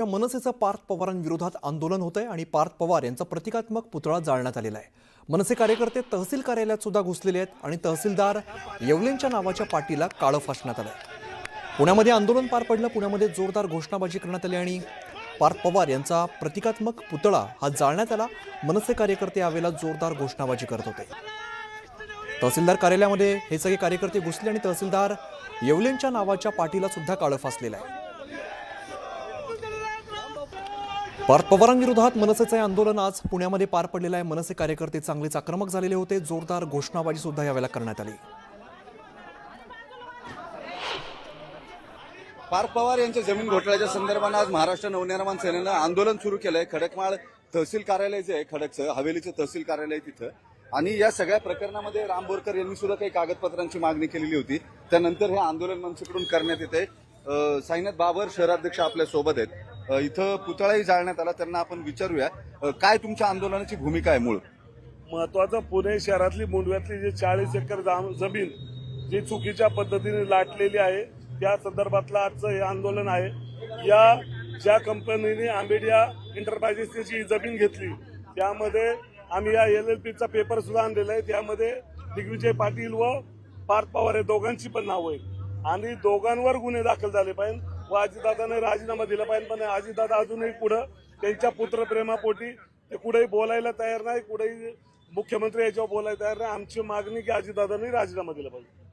या मनसेचं पार्थ पवारांविरोधात आंदोलन होत आहे आणि पार्थ पवार यांचा प्रतिकात्मक पुतळा जाळण्यात आलेला आहे. मनसे कार्यकर्ते तहसील कार्यालयात सुद्धा घुसलेले आहेत आणि तहसीलदार येवलेंच्या नावाच्या पाटीला काळं फासण्यात आलं पुण्यामध्ये आंदोलन पार पडलं पुण्यामध्ये जोरदार घोषणाबाजी करण्यात आली आणि पार्थ पवार यांचा प्रतिकात्मक पुतळा हा जाळण्यात आला. मनसे कार्यकर्ते यावेळेला जोरदार घोषणाबाजी करत होते. तहसीलदार कार्यालयामध्ये हे सगळे कार्यकर्ते घुसले आणि तहसीलदार येवलेंच्या नावाच्या पाटीला सुद्धा काळं फासलेलं आहे. पार्थ पवारांविरोधात मनसेचे आंदोलन आज पुण्यामध्ये पार पडलेलं आहे. मनसे कार्यकर्ते चांगलेच आक्रमक झालेले होते. जोरदार घोषणाबाजी सुद्धा यावेळेला करण्यात आली. पार्थ पवार यांच्या जमीन घोटाळ्याच्या संदर्भानं आज महाराष्ट्र नवनिर्माण सेनेनं आंदोलन सुरू केलंय. खडकमाळ तहसील कार्यालय जे आहे खडकचं हवेलीचं तहसील कार्यालय तिथं. आणि या सगळ्या प्रकरणामध्ये राम बोरकर यांनी सुद्धा काही कागदपत्रांची मागणी केलेली होती. त्यानंतर हे आंदोलन मनसेकडून करण्यात येते साईनाथ बाबर शहराध्यक्ष आपल्यासोबत आहेत. इथं पुतळाही जाळण्यात आला त्यांना आपण विचारूया. काय तुमच्या आंदोलनाची भूमिका आहे मूळ? महत्वाचं पुणे शहरातली मुंडव्यातली जे चाळीस एकर जमीन जी चुकीच्या पद्धतीने लाटलेली आहे त्या संदर्भातलं आजचं हे आंदोलन आहे. या ज्या कंपनीने आंबेडिया इंटरप्राइजेसची जी जमीन घेतली त्यामध्ये आम्ही या एल एल पीचा पेपर सुद्धा आणलेला आहे. त्यामध्ये दिग्विजय पाटील व पार्थ पवार या दोघांची पण नावं आहेत. आणि दोघांवर गुन्हे दाखल झाले पाहिजे व अजितदादाने राजीनामा दिला पाहिजे पण अजितदादा अजूनही पुढं त्यांच्या पुत्रप्रेमापोटी ते कुठेही बोलायला तयार नाही कुठेही मुख्यमंत्री याच्यावर बोलायला तयार नाही. आमची मागणी की अजितदादांनी राजीनामा दिला पाहिजे.